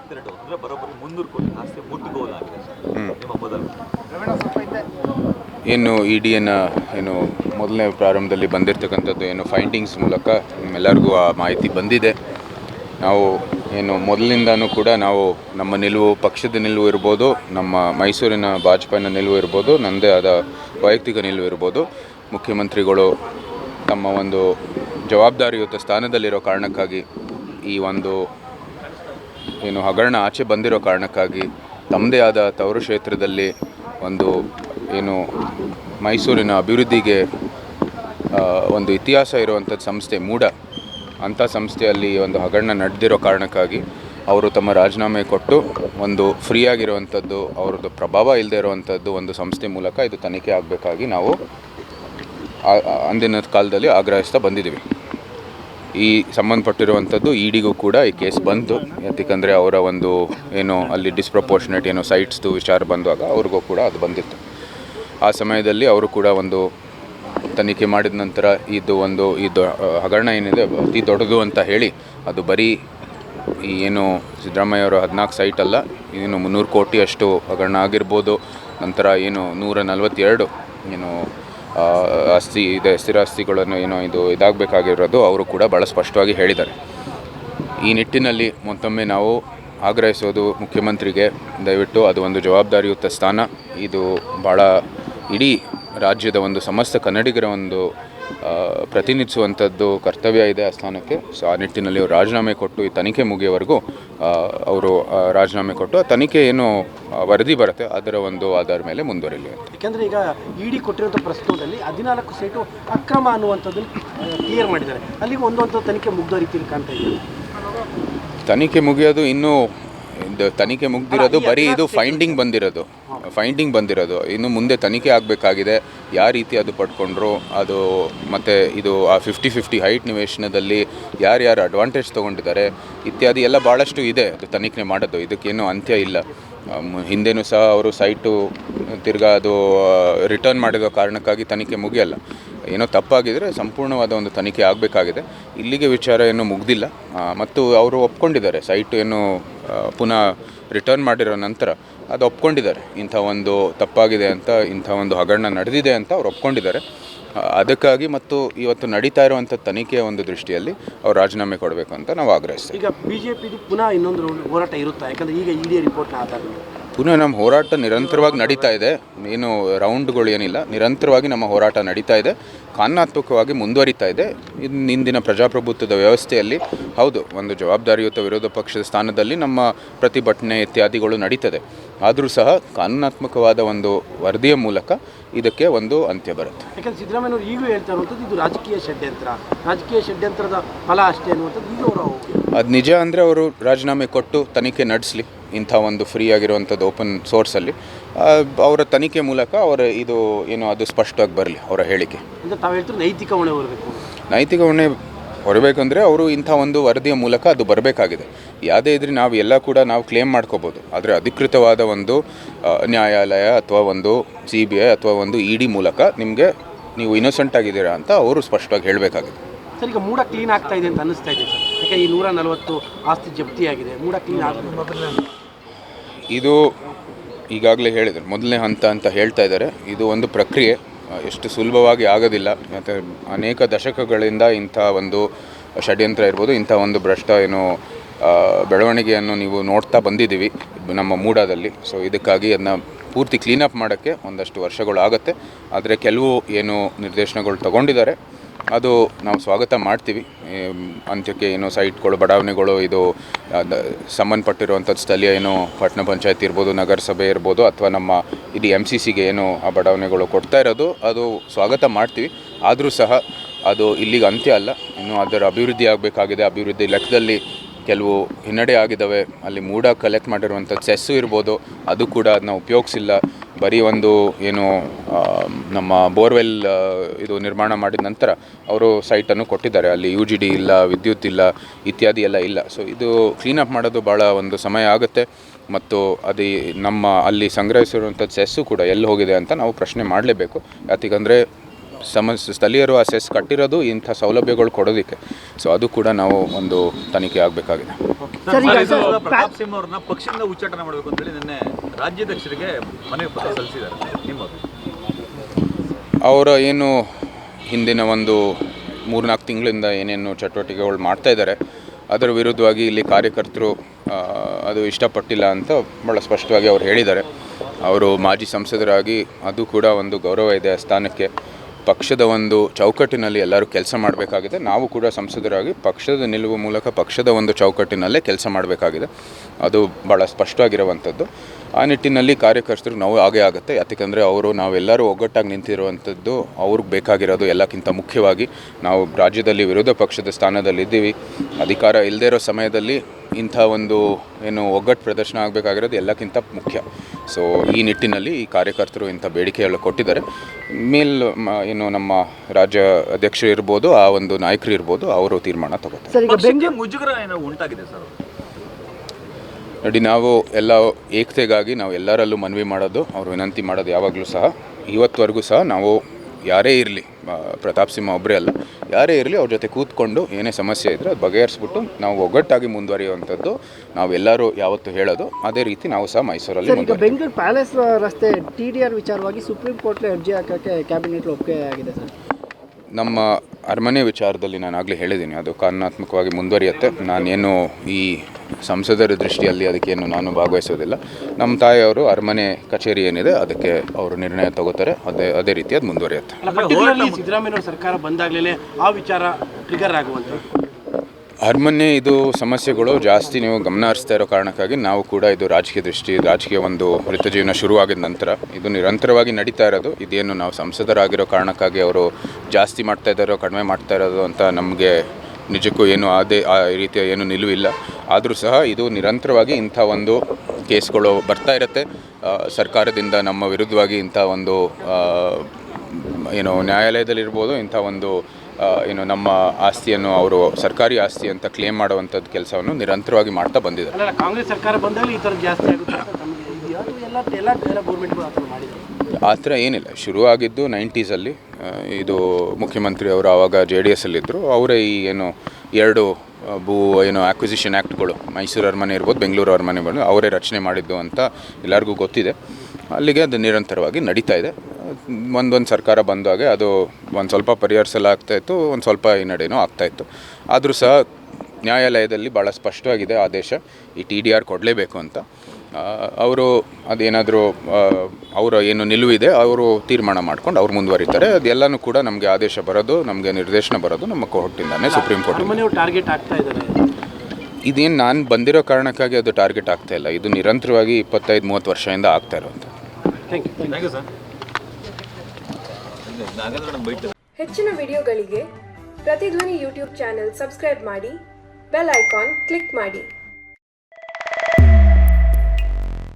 ನಲವತ್ತೆರಡು ಅಂದ್ರೆ ಬರೋಬ್ಬರಿ ಮುನ್ನೂರು ಕೋಟಿ. ಆಸ್ತಿ ಮುಟ್ಟುಗೋಲಾಗಿದೆ ನಿಮ್ಮ ಮೊದಲು. ಏನು ಇ ಡಿಯನ್ನು ಏನು ಮೊದಲನೇ ಪ್ರಾರಂಭದಲ್ಲಿ ಬಂದಿರತಕ್ಕಂಥದ್ದು ಏನು ಫೈಂಡಿಂಗ್ಸ್ ಮೂಲಕ ನಿಮ್ಮೆಲ್ಲರಿಗೂ ಆ ಮಾಹಿತಿ ಬಂದಿದೆ. ನಾವು ಏನು ಮೊದಲಿಂದನೂ ಕೂಡ ನಾವು ನಮ್ಮ ನಿಲುವು ಪಕ್ಷದ ನಿಲುವು ಇರ್ಬೋದು ನಮ್ಮ ಮೈಸೂರಿನ ಬಾಜಪೇಯಿನ ನಿಲುವು ಇರ್ಬೋದು ನನ್ನದೇ ಆದ ವೈಯಕ್ತಿಕ ನಿಲುವು ಇರ್ಬೋದು. ಮುಖ್ಯಮಂತ್ರಿಗಳು ತಮ್ಮ ಒಂದು ಜವಾಬ್ದಾರಿಯುತ ಸ್ಥಾನದಲ್ಲಿರೋ ಕಾರಣಕ್ಕಾಗಿ ಈ ಒಂದು ಏನು ಹಗರಣ ಆಚೆ ಬಂದಿರೋ ಕಾರಣಕ್ಕಾಗಿ ತಮ್ಮದೇ ಆದ ತವರು ಕ್ಷೇತ್ರದಲ್ಲಿ ಒಂದು ಏನು ಮೈಸೂರಿನ ಅಭಿವೃದ್ಧಿಗೆ ಒಂದು ಇತಿಹಾಸ ಇರುವಂಥದ್ದು ಸಂಸ್ಥೆ ಮೂಡ. ಅಂಥ ಸಂಸ್ಥೆಯಲ್ಲಿ ಒಂದು ಹಗರಣ ನಡೆದಿರೋ ಕಾರಣಕ್ಕಾಗಿ ಅವರು ತಮ್ಮ ರಾಜೀನಾಮೆ ಕೊಟ್ಟು ಒಂದು ಫ್ರೀ ಆಗಿರುವಂಥದ್ದು ಅವ್ರದ್ದು ಪ್ರಭಾವ ಇಲ್ಲದೆ ಇರುವಂಥದ್ದು ಒಂದು ಸಂಸ್ಥೆ ಮೂಲಕ ಇದು ತನಿಖೆ ಆಗಬೇಕಾಗಿ ನಾವು ಅಂದಿನ ಕಾಲದಲ್ಲಿ ಆಗ್ರಹಿಸ್ತಾ ಬಂದಿದ್ದೀವಿ. ಈ ಸಂಬಂಧಪಟ್ಟಿರುವಂಥದ್ದು ಇಡಿಗೂ ಕೂಡ ಈ ಕೇಸ್ ಬಂತು. ಯಾಕಂದರೆ ಅವರ ಒಂದು ಏನು ಅಲ್ಲಿ ಡಿಸ್ಪ್ರಪೋರ್ಷನೇಟ್ ಏನೋ ಸೈಟ್ಸ್ದು ವಿಚಾರ ಬಂದಾಗ ಅವ್ರಿಗೂ ಕೂಡ ಅದು ಬಂದಿತ್ತು. ಆ ಸಮಯದಲ್ಲಿ ಅವರು ಕೂಡ ಒಂದು ತನಿಖೆ ಮಾಡಿದ ನಂತರ ಇದು ಒಂದು ಇದು ಹಗರಣ ಏನಿದೆ ಅತಿ ದೊಡ್ಡದು ಅಂತ ಹೇಳಿ ಅದು ಬರೀ ಈ ಏನು ಸಿದ್ದರಾಮಯ್ಯ ಅವರು ಹದಿನಾಲ್ಕು ಸೈಟ್ ಅಲ್ಲ ಏನು ಮುನ್ನೂರು ಕೋಟಿಯಷ್ಟು ಹಗರಣ ಆಗಿರ್ಬೋದು. ನಂತರ ಏನು ನೂರ ನಲವತ್ತೆರಡು ಏನು ಆಸ್ತಿ ಇದೆ ಸ್ಥಿರಾಸ್ತಿಗಳನ್ನು ಏನೋ ಇದು ಇದಾಗಬೇಕಾಗಿರೋದು, ಅವರು ಕೂಡ ಭಾಳ ಸ್ಪಷ್ಟವಾಗಿ ಹೇಳಿದ್ದಾರೆ. ಈ ನಿಟ್ಟಿನಲ್ಲಿ ಮತ್ತೊಮ್ಮೆ ನಾವು ಆಗ್ರಹಿಸೋದು ಮುಖ್ಯಮಂತ್ರಿಗೆ, ದಯವಿಟ್ಟು ಅದು ಒಂದು ಜವಾಬ್ದಾರಿಯುತ ಸ್ಥಾನ. ಇದು ಭಾಳ ಇಡೀ ರಾಜ್ಯದ ಒಂದು ಸಮಸ್ತ ಕನ್ನಡಿಗರ ಒಂದು ಪ್ರತಿನಿಧಿಸುವಂಥದ್ದು ಕರ್ತವ್ಯ ಇದೆ ಆ ಸ್ಥಾನಕ್ಕೆ. ಸೊ ಆ ನಿಟ್ಟಿನಲ್ಲಿ ಅವರು ರಾಜೀನಾಮೆ ಕೊಟ್ಟು ಈ ತನಿಖೆ ಮುಗಿಯವರೆಗೂ ಅವರು ರಾಜೀನಾಮೆ ಕೊಟ್ಟು ಆ ತನಿಖೆ ಏನು ವರದಿ ಬರುತ್ತೆ ಅದರ ಒಂದು ಆಧಾರ ಮೇಲೆ ಮುಂದುವರಿಲಿ ಅಂತ. ಯಾಕೆಂದರೆ ಈಗ ಇಡಿ ಕೊಟ್ಟಿರುವಂಥ ಪ್ರಸ್ತುತದಲ್ಲಿ ಹದಿನಾಲ್ಕು ಸೀಟು ಅಕ್ರಮ ಅನ್ನುವಂಥದ್ದು ಕ್ಲಿಯರ್ ಮಾಡಿದ್ದಾರೆ. ಅಲ್ಲಿಗೆ ಒಂದೊಂದು ತನಿಖೆ ಮುಗ್ದೋ ರೀತಿಯಲ್ಲಿ ಕಾಣ್ತಾ ಇದೆ ತನಿಖೆ ಮುಗಿಯೋದು ಇನ್ನೂ ಇದು ತನಿಖೆ ಮುಗ್ದಿರೋದು ಬರೀ ಇದು ಫೈಂಡಿಂಗ್ ಬಂದಿರೋದು. ಫೈಂಡಿಂಗ್ ಬಂದಿರೋದು. ಇನ್ನು ಮುಂದೆ ತನಿಖೆ ಆಗಬೇಕಾಗಿದೆ. ಯಾವ ರೀತಿ ಅದು ಪಡ್ಕೊಂಡ್ರು ಅದು ಮತ್ತು ಇದು ಆ ಫಿಫ್ಟಿ ಫಿಫ್ಟಿ ಹೈಟ್ ನಿವೇಶನದಲ್ಲಿ ಯಾರ್ಯಾರು ಅಡ್ವಾಂಟೇಜ್ ತೊಗೊಂಡಿದ್ದಾರೆ ಇತ್ಯಾದಿ ಎಲ್ಲ ಭಾಳಷ್ಟು ಇದೆ ಅದು ತನಿಖೆ ಮಾಡೋದು. ಇದಕ್ಕೇನು ಅಂತ್ಯ ಇಲ್ಲ. ಹಿಂದೆನೂ ಸಹ ಅವರು ಸೈಟು ತಿರ್ಗಾ ಅದು ರಿಟರ್ನ್ ಮಾಡಿರೋ ಕಾರಣಕ್ಕಾಗಿ ತನಿಖೆ ಮುಗಿಯಲ್ಲ. ಏನೋ ತಪ್ಪಾಗಿದ್ದರೆ ಸಂಪೂರ್ಣವಾದ ಒಂದು ತನಿಖೆ ಆಗಬೇಕಾಗಿದೆ. ಇಲ್ಲಿಗೆ ವಿಚಾರ ಏನು ಮುಗ್ದಿಲ್ಲ. ಮತ್ತು ಅವರು ಒಪ್ಕೊಂಡಿದ್ದಾರೆ. ಸೈಟು ಏನು ಪುನಃ ರಿಟರ್ನ್ ಮಾಡಿರೋ ನಂತರ ಅದು ಒಪ್ಕೊಂಡಿದ್ದಾರೆ. ಇಂಥ ಒಂದು ತಪ್ಪಾಗಿದೆ ಅಂತ, ಇಂಥ ಒಂದು ಹಗರಣ ನಡೆದಿದೆ ಅಂತ ಅವ್ರು ಒಪ್ಕೊಂಡಿದ್ದಾರೆ. ಅದಕ್ಕಾಗಿ ಮತ್ತು ಇವತ್ತು ನಡೀತಾ ಇರುವಂಥ ತನಿಖೆಯ ಒಂದು ದೃಷ್ಟಿಯಲ್ಲಿ ಅವ್ರು ರಾಜೀನಾಮೆ ಕೊಡಬೇಕು ಅಂತ ನಾವು ಆಗ್ರಹಿಸ್ತೀವಿ. ಈಗ ಬಿ ಜೆ ಪಿದು ಪುನಃ ಇನ್ನೊಂದು ಹೋರಾಟ ಇರುತ್ತಾ? ಯಾಕಂದರೆ ಈಗ ಇಡಿ ರಿಪೋರ್ಟ್ನ ಆಧಾರ ಪುನಃ ನಮ್ಮ ಹೋರಾಟ ನಿರಂತರವಾಗಿ ನಡೀತಾ ಇದೆ. ಏನು ರೌಂಡ್ಗಳು ಏನಿಲ್ಲ. ನಿರಂತರವಾಗಿ ನಮ್ಮ ಹೋರಾಟ ನಡೀತಾ ಇದೆ. ಕಾನೂನಾತ್ಮಕವಾಗಿ ಮುಂದುವರಿತಾ ಇದೆ. ಇನ್- ಇಂದಿನ ಪ್ರಜಾಪ್ರಭುತ್ವದ ವ್ಯವಸ್ಥೆಯಲ್ಲಿ ಹೌದು ಒಂದು ಜವಾಬ್ದಾರಿಯುತ ವಿರೋಧ ಪಕ್ಷದ ಸ್ಥಾನದಲ್ಲಿ ನಮ್ಮ ಪ್ರತಿಭಟನೆ ಇತ್ಯಾದಿಗಳು ನಡೀತದೆ. ಆದರೂ ಸಹ ಕಾನೂನಾತ್ಮಕವಾದ ಒಂದು ವರದಿಯ ಮೂಲಕ ಇದಕ್ಕೆ ಒಂದು ಅಂತ್ಯ ಬರುತ್ತೆ. ಯಾಕಂದ್ರೆ ಸಿದ್ದರಾಮಯ್ಯವರು ಈಗಲೂ ಹೇಳ್ತಾ ಇರುವಂಥದ್ದು ಇದು ರಾಜಕೀಯ ಷಡ್ಯಂತ್ರ. ರಾಜಕೀಯ ಷಡ್ಯಂತ್ರದ ಫಲ ಅಷ್ಟೇ ಅನ್ನುವಂಥದ್ದು ಈಗ ಅವರು ಅದು ನಿಜ ಅಂದರೆ ಅವರು ರಾಜೀನಾಮೆ ಕೊಟ್ಟು ತನಿಖೆ ನಡೆಸಲಿ. ಇಂಥ ಒಂದು ಫ್ರೀ ಆಗಿರುವಂಥದ್ದು ಓಪನ್ ಸೋರ್ಸಲ್ಲಿ ಅವರ ತನಿಖೆ ಮೂಲಕ ಅವರ ಇದು ಏನು ಅದು ಸ್ಪಷ್ಟವಾಗಿ ಬರಲಿ ಅವರ ಹೇಳಿಕೆ. ಅಂದರೆ ತಾವು ಹೇಳ್ತಾರೆ ನೈತಿಕ ಹೊಣೆ ಬರಬೇಕು. ನೈತಿಕ ಹೊಣೆ ಹೊರಬೇಕಂದ್ರೆ ಅವರು ಇಂಥ ಒಂದು ವರದಿಯ ಮೂಲಕ ಅದು ಬರಬೇಕಾಗಿದೆ. ಯಾವುದೇ ಇದ್ರೆ ನಾವು ಎಲ್ಲ ಕೂಡ ನಾವು ಕ್ಲೇಮ್ ಮಾಡ್ಕೋಬೋದು. ಆದರೆ ಅಧಿಕೃತವಾದ ಒಂದು ನ್ಯಾಯಾಲಯ ಅಥವಾ ಒಂದು ಸಿ ಬಿ ಐ ಅಥವಾ ಒಂದು ಇ ಡಿ ಮೂಲಕ ನಿಮಗೆ ನೀವು ಇನ್ನೋಸೆಂಟ್ ಆಗಿದ್ದೀರಾ ಅಂತ ಅವರು ಸ್ಪಷ್ಟವಾಗಿ ಹೇಳಬೇಕಾಗಿದೆ. ಸರ್ ಈಗ ಮೂಡ ಕ್ಲೀನ್ ಆಗ್ತಾ ಇದೆ ಅಂತ ಅನ್ನಿಸ್ತಾ ಇದೆ ಸರ್. ಯಾಕೆ ಈ ನೂರ ನಲವತ್ತು ಆಸ್ತಿ ಜಪ್ತಿಯಾಗಿದೆ? ಮೂಡ ಕ್ಲೀನ್ ಆಗಬೇಕು ಇದು ಈಗಾಗಲೇ ಹೇಳಿದರು, ಮೊದಲನೇ ಹಂತ ಅಂತ ಹೇಳ್ತಾ ಇದ್ದಾರೆ. ಇದು ಒಂದು ಪ್ರಕ್ರಿಯೆ. ಎಷ್ಟು ಸುಲಭವಾಗಿ ಆಗೋದಿಲ್ಲ. ಮತ್ತು ಅನೇಕ ದಶಕಗಳಿಂದ ಇಂಥ ಒಂದು ಷಡ್ಯಂತ್ರ ಇರ್ಬೋದು, ಇಂಥ ಒಂದು ಭ್ರಷ್ಟ ಏನು ಬೆಳವಣಿಗೆಯನ್ನು ನೀವು ನೋಡ್ತಾ ಬಂದಿದ್ದೀವಿ ನಮ್ಮ ಮೂಡಾದಲ್ಲಿ. ಸೊ ಇದಕ್ಕಾಗಿ ಅದನ್ನ ಪೂರ್ತಿ ಕ್ಲೀನಪ್ ಮಾಡೋಕ್ಕೆ ಒಂದಷ್ಟು ವರ್ಷಗಳು ಆಗುತ್ತೆ. ಆದರೆ ಕೆಲವು ಏನು ನಿರ್ದೇಶನಗಳು ತಗೊಂಡಿದ್ದಾರೆ. ಅದು ನಾವು ಸ್ವಾಗತ ಮಾಡ್ತೀವಿ. ಅಂತ್ಯಕ್ಕೆ ಏನು ಸೈಟ್ಗಳು, ಬಡಾವಣೆಗಳು, ಇದು ಸಂಬಂಧಪಟ್ಟಿರುವಂಥದ್ದು ಸ್ಥಳೀಯ ಏನು ಪಟ್ಟಣ ಪಂಚಾಯತ್ ಇರ್ಬೋದು, ನಗರಸಭೆ ಇರ್ಬೋದು, ಅಥವಾ ನಮ್ಮ ಇಡೀ ಎಂ ಸಿ ಸಿಗೆ ಏನು ಆ ಬಡಾವಣೆಗಳು ಕೊಡ್ತಾ ಇರೋದು, ಅದು ಸ್ವಾಗತ ಮಾಡ್ತೀವಿ. ಆದರೂ ಸಹ ಅದು ಇಲ್ಲಿಗೆ ಅಂತ್ಯ ಅಲ್ಲ. ಇನ್ನು ಅದರ ಅಭಿವೃದ್ಧಿ ಆಗಬೇಕಾಗಿದೆ. ಅಭಿವೃದ್ಧಿ ಲೆಕ್ಕದಲ್ಲಿ ಕೆಲವು ಹಿನ್ನಡೆ ಆಗಿದ್ದಾವೆ. ಅಲ್ಲಿ ಮೂಡ ಕಲೆಕ್ಟ್ ಮಾಡಿರುವಂಥ ಚೆಸ್ಸು ಇರ್ಬೋದು. ಅದು ಕೂಡ ಅದನ್ನ ಉಪಯೋಗಿಸಿಲ್ಲ. ಬರೀ ಒಂದು, ಏನು ನಮ್ಮ ಬೋರ್ವೆಲ್ ಇದು ನಿರ್ಮಾಣ ಮಾಡಿದ ನಂತರ ಅವರು ಸೈಟನ್ನು ಕೊಟ್ಟಿದ್ದಾರೆ. ಅಲ್ಲಿ ಯು ಜಿ ಡಿ ಇಲ್ಲ, ವಿದ್ಯುತ್ ಇಲ್ಲ, ಇತ್ಯಾದಿ ಎಲ್ಲ ಇಲ್ಲ. ಸೊ ಇದು ಕ್ಲೀನಪ್ ಮಾಡೋದು ಭಾಳ ಒಂದು ಸಮಯ ಆಗುತ್ತೆ. ಮತ್ತು ಅದು ನಮ್ಮ ಅಲ್ಲಿ ಸಂಗ್ರಹಿಸಿರುವಂಥ ಚೆಸ್ಸು ಕೂಡ ಎಲ್ಲಿ ಹೋಗಿದೆ ಅಂತ ನಾವು ಪ್ರಶ್ನೆ ಮಾಡಲೇಬೇಕು. ಯಾಕಂದರೆ ಸಮಸ್ಯೆ ಸ್ಥಳೀಯರು ಆ ಸೆಸ್ ಕಟ್ಟಿರೋದು ಇಂಥ ಸೌಲಭ್ಯಗಳು ಕೊಡೋದಕ್ಕೆ. ಸೊ ಅದು ಕೂಡ ನಾವು ಒಂದು ತನಿಖೆ ಆಗಬೇಕಾಗಿದೆ. ಪ್ರತಾಪ್ ಸಿಂಹ ಅವ್ರನ್ನ ಪಕ್ಷದಿಂದ ಉಚ್ಚಾಟನೆ ಮಾಡಬೇಕು ಅಂತೇಳಿ ನಿನ್ನೆ ರಾಜ್ಯಾಧ್ಯಕ್ಷರಿಗೆ ಮನವಿ ಪತ್ರ ಸಲ್ಲಿಸಿದ್ದಾರೆ. ನಿಮ್ಮ ಅವರ ಏನು ಹಿಂದಿನ ಒಂದು ಮೂರ್ನಾಲ್ಕು ತಿಂಗಳಿಂದ ಏನೇನು ಚಟುವಟಿಕೆಗಳು ಮಾಡ್ತಾ ಇದ್ದಾರೆ ಅದರ ವಿರುದ್ಧವಾಗಿ ಇಲ್ಲಿ ಕಾರ್ಯಕರ್ತರು ಅದು ಇಷ್ಟಪಟ್ಟಿಲ್ಲ ಅಂತ ಭಾಳ ಸ್ಪಷ್ಟವಾಗಿ ಅವ್ರು ಹೇಳಿದ್ದಾರೆ. ಅವರು ಮಾಜಿ ಸಂಸದರಾಗಿ ಅದು ಕೂಡ ಒಂದು ಗೌರವ ಇದೆ ಆ ಸ್ಥಾನಕ್ಕೆ. ಪಕ್ಷದ ಒಂದು ಚೌಕಟ್ಟಿನಲ್ಲಿ ಎಲ್ಲರೂ ಕೆಲಸ ಮಾಡಬೇಕಾಗಿದೆ. ನಾವು ಕೂಡ ಸಂಸದರಾಗಿ ಪಕ್ಷದ ನಿಲುವು ಮೂಲಕ ಪಕ್ಷದ ಒಂದು ಚೌಕಟ್ಟಿನಲ್ಲೇ ಕೆಲಸ ಮಾಡಬೇಕಾಗಿದೆ. ಅದು ಭಾಳ ಸ್ಪಷ್ಟವಾಗಿರುವಂಥದ್ದು. ಆ ನಿಟ್ಟಿನಲ್ಲಿ ಕಾರ್ಯಕರ್ತರು ನಾವು ಆಗೇ ಆಗುತ್ತೆ. ಯಾಕೆಂದರೆ ಅವರು ನಾವೆಲ್ಲರೂ ಒಗ್ಗಟ್ಟಾಗಿ ನಿಂತಿರುವಂಥದ್ದು ಅವ್ರಿಗೆ ಬೇಕಾಗಿರೋದು ಎಲ್ಲಕ್ಕಿಂತ ಮುಖ್ಯವಾಗಿ ನಾವು ರಾಜ್ಯದಲ್ಲಿ ವಿರೋಧ ಪಕ್ಷದ ಸ್ಥಾನದಲ್ಲಿದ್ದೀವಿ. ಅಧಿಕಾರ ಇಲ್ಲದೇ ಇರೋ ಸಮಯದಲ್ಲಿ ಇಂಥ ಒಂದು ಏನು ಒಗ್ಗಟ್ಟು ಪ್ರದರ್ಶನ ಆಗಬೇಕಾಗಿರೋದು ಎಲ್ಲಕ್ಕಿಂತ ಮುಖ್ಯ. ಸೊ ಈ ನಿಟ್ಟಿನಲ್ಲಿ ಈ ಕಾರ್ಯಕರ್ತರು ಇಂಥ ಬೇಡಿಕೆಗಳು ಕೊಟ್ಟಿದ್ದಾರೆ. ಮೇಲ್ ಮ- ಏನು ನಮ್ಮ ರಾಜ್ಯ ಅಧ್ಯಕ್ಷರು ಇರ್ಬೋದು ಆ ಒಂದು ನಾಯಕರು ಇರ್ಬೋದು ಅವರು ತೀರ್ಮಾನ ತಗೋತಾರೆ. ಸರ್ ಈಗ ಪಕ್ಷಕ್ಕೆ ಮುಜುಗರ ಏನೋ ಉಂಟಾಗಿದೆ ಸರ್. ನೋಡಿ ನಾವು ಎಲ್ಲ ಏಕತೆಗಾಗಿ ನಾವು ಎಲ್ಲರಲ್ಲೂ ಮನವಿ ಮಾಡೋದು ಅವರು ವಿನಂತಿ ಮಾಡೋದು ಯಾವಾಗಲೂ ಸಹ. ಇವತ್ತುವರೆಗೂ ಸಹ ನಾವು ಯಾರೇ ಇರಲಿ ಪ್ರತಾಪ್ ಸಿಂಹ ಒಬ್ಬರೇ ಅಲ್ಲ. ಯಾರೇ ಇರಲಿ ಅವ್ರ ಜೊತೆ ಕೂತ್ಕೊಂಡು ಏನೇ ಸಮಸ್ಯೆ ಇದ್ದರೆ ಅದು ಬಗೆಹರಿಸ್ಬಿಟ್ಟು ನಾವು ಒಗ್ಗಟ್ಟಾಗಿ ಮುಂದುವರಿಯುವಂಥದ್ದು ನಾವೆಲ್ಲರೂ ಯಾವತ್ತು ಹೇಳೋದು. ಅದೇ ರೀತಿ ನಾವು ಸಹ ಮೈಸೂರಲ್ಲಿ ಬೆಂಗಳೂರು ಪ್ಯಾಲೇಸ್ ರಸ್ತೆ ಟಿ ಡಿ ಆರ್ ವಿಚಾರವಾಗಿ ಸುಪ್ರೀಂ ಕೋರ್ಟ್ಗೆ ಅರ್ಜಿ ಹಾಕೋಕ್ಕೆ ಕ್ಯಾಬಿನೆಟ್ ಒಪ್ಪಿಗೆ ಆಗಿದೆ ಸರ್. ನಮ್ಮ ಅರಮನೆ ವಿಚಾರದಲ್ಲಿ ನಾನು ಆಗಲೇ ಹೇಳಿದ್ದೀನಿ. ಅದು ಕಾನೂನಾತ್ಮಕವಾಗಿ ಮುಂದುವರಿಯುತ್ತೆ. ನಾನೇನು ಈ ಸಂಸದರ ದೃಷ್ಟಿಯಲ್ಲಿ ಅದಕ್ಕೇನು ನಾನು ಭಾಗವಹಿಸೋದಿಲ್ಲ. ನಮ್ಮ ತಾಯಿಯವರು ಅರಮನೆ ಕಚೇರಿ ಏನಿದೆ ಅದಕ್ಕೆ ಅವರು ನಿರ್ಣಯ ತಗೋತಾರೆ. ಅದೇ ಅದೇ ರೀತಿ ಅದು ಮುಂದುವರಿಯುತ್ತೆ. ಸಿದ್ದರಾಮಯ್ಯ ಸರ್ಕಾರ ಬಂದಾಗಲೇ ಆ ವಿಚಾರ ಟ್ರಿಗರ್ ಆಗುವಂಥದ್ದು ಅರಮನೆ ಇದು ಸಮಸ್ಯೆಗಳು ಜಾಸ್ತಿ ನೀವು ಗಮನ ಹರಿಸ್ತಾ ಇರೋ ಕಾರಣಕ್ಕಾಗಿ ನಾವು ಕೂಡ ಇದು ರಾಜಕೀಯ ದೃಷ್ಟಿ ರಾಜಕೀಯ ಒಂದು ವೃತ್ತ ಜೀವನ ಶುರುವಾಗಿದ ನಂತರ ಇದು ನಿರಂತರವಾಗಿ ನಡೀತಾ ಇರೋದು. ಇದೇನು ನಾವು ಸಂಸದರಾಗಿರೋ ಕಾರಣಕ್ಕಾಗಿ ಅವರು ಜಾಸ್ತಿ ಮಾಡ್ತಾ ಇದ್ದಾರೋ ಕಡಿಮೆ ಮಾಡ್ತಾ ಇರೋದು ಅಂತ ನಮಗೆ ನಿಜಕ್ಕೂ ಏನು ಅದೇ ಆ ರೀತಿಯ ಏನು ನಿಲುವಿಲ್ಲ. ಆದರೂ ಸಹ ಇದು ನಿರಂತರವಾಗಿ ಇಂಥ ಒಂದು ಕೇಸ್ಗಳು ಬರ್ತಾ ಇರುತ್ತೆ. ಸರ್ಕಾರದಿಂದ ನಮ್ಮ ವಿರುದ್ಧವಾಗಿ ಇಂಥ ಒಂದು ಏನು ನ್ಯಾಯಾಲಯದಲ್ಲಿರ್ಬೋದು, ಇಂಥ ಒಂದು ಏನು ನಮ್ಮ ಆಸ್ತಿಯನ್ನು ಅವರು ಸರ್ಕಾರಿ ಆಸ್ತಿ ಅಂತ ಕ್ಲೇಮ್ ಮಾಡುವಂಥದ್ದು ಕೆಲಸವನ್ನು ನಿರಂತರವಾಗಿ ಮಾಡ್ತಾ ಬಂದಿದ್ದಾರೆ. ಕಾಂಗ್ರೆಸ್ ಸರ್ಕಾರ ಬಂದಾಗ ಈ ಥರ ಜಾಸ್ತಿ ಆಗುತ್ತೆ ಆ ಥರ ಏನಿಲ್ಲ. ಶುರುವಾಗಿದ್ದು ನೈಂಟೀಸಲ್ಲಿ ಇದು ಮುಖ್ಯಮಂತ್ರಿ ಅವರು ಆವಾಗ ಜೆ ಡಿ ಎಸ್ಸಲ್ಲಿದ್ದರು ಅವರೇ ಈ ಏನು ಎರಡು ಭೂ, ಏನು ಆಕ್ವಿಸಿಷನ್ ಆ್ಯಕ್ಟ್ಗಳು ಮೈಸೂರು ಅರಮನೆ ಇರ್ಬೋದು, ಬೆಂಗಳೂರು ಅರಮನೆ ಇರ್ಬೋದು, ಅವರೇ ರಚನೆ ಮಾಡಿದ್ದು ಅಂತ ಎಲ್ಲರಿಗೂ ಗೊತ್ತಿದೆ. ಅಲ್ಲಿಗೆ ಅದು ನಿರಂತರವಾಗಿ ನಡೀತಾ ಇದೆ. ಒಂದೊಂದು ಸರ್ಕಾರ ಬಂದಾಗೆ ಅದು ಒಂದು ಸ್ವಲ್ಪ ಪರಿಹರಿಸಲಾಗ್ತಾ ಇತ್ತು, ಒಂದು ಸ್ವಲ್ಪ ಹಿನ್ನಡೆನೂ ಆಗ್ತಾಯಿತ್ತು ಆದರೂ ಸಹ ನ್ಯಾಯಾಲಯದಲ್ಲಿ ಭಾಳ ಸ್ಪಷ್ಟವಾಗಿದೆ ಆದೇಶ. ಈ ಟಿ ಡಿ ಆರ್ ಕೊಡಲೇಬೇಕು ಅಂತ. ಅವರು ಅದೇನಾದರೂ ಅವರ ಏನು ನಿಲುವಿದೆ ಅವರು ತೀರ್ಮಾನ ಮಾಡ್ಕೊಂಡು ಅವ್ರು ಮುಂದುವರಿತಾರೆ. ಅದೆಲ್ಲನೂ ಕೂಡ ನಮಗೆ ಆದೇಶ ಬರೋದು ನಮಗೆ ನಿರ್ದೇಶನ ಬರೋದು ನಮ್ಮ ಕೋರ್ಟಿಂದಾನೆ ಸುಪ್ರೀಂ ಕೋರ್ಟ್ ಟಾರ್ಗೆಟ್ ಆಗ್ತಾ ಇದ್ದಾರೆ ಇದೇನು ನಾನು ಬಂದಿರೋ ಕಾರಣಕ್ಕಾಗಿ ಅದು ಟಾರ್ಗೆಟ್ ಆಗ್ತಾ ಇಲ್ಲ. ಇದು ನಿರಂತರವಾಗಿ ಇಪ್ಪತ್ತೈದು ಮೂವತ್ತು ವರ್ಷದಿಂದ ಆಗ್ತಾ ಇರುವಂಥ thank you thank you sir? Nagendra ನಮ್ಮ ಬೈಟ್ ಹೆಚ್ಚಿನ ವಿಡಿಯೋಗಳಿಗೆ ಪ್ರತಿಧ್ವನಿ ಯೂಟ್ಯೂಬ್ ಚಾನೆಲ್ ಸಬ್ಸ್ಕ್ರೈಬ್ ಮಾಡಿ ಬೆಲ್ ಐಕಾನ್ ಕ್ಲಿಕ್ ಮಾಡಿ.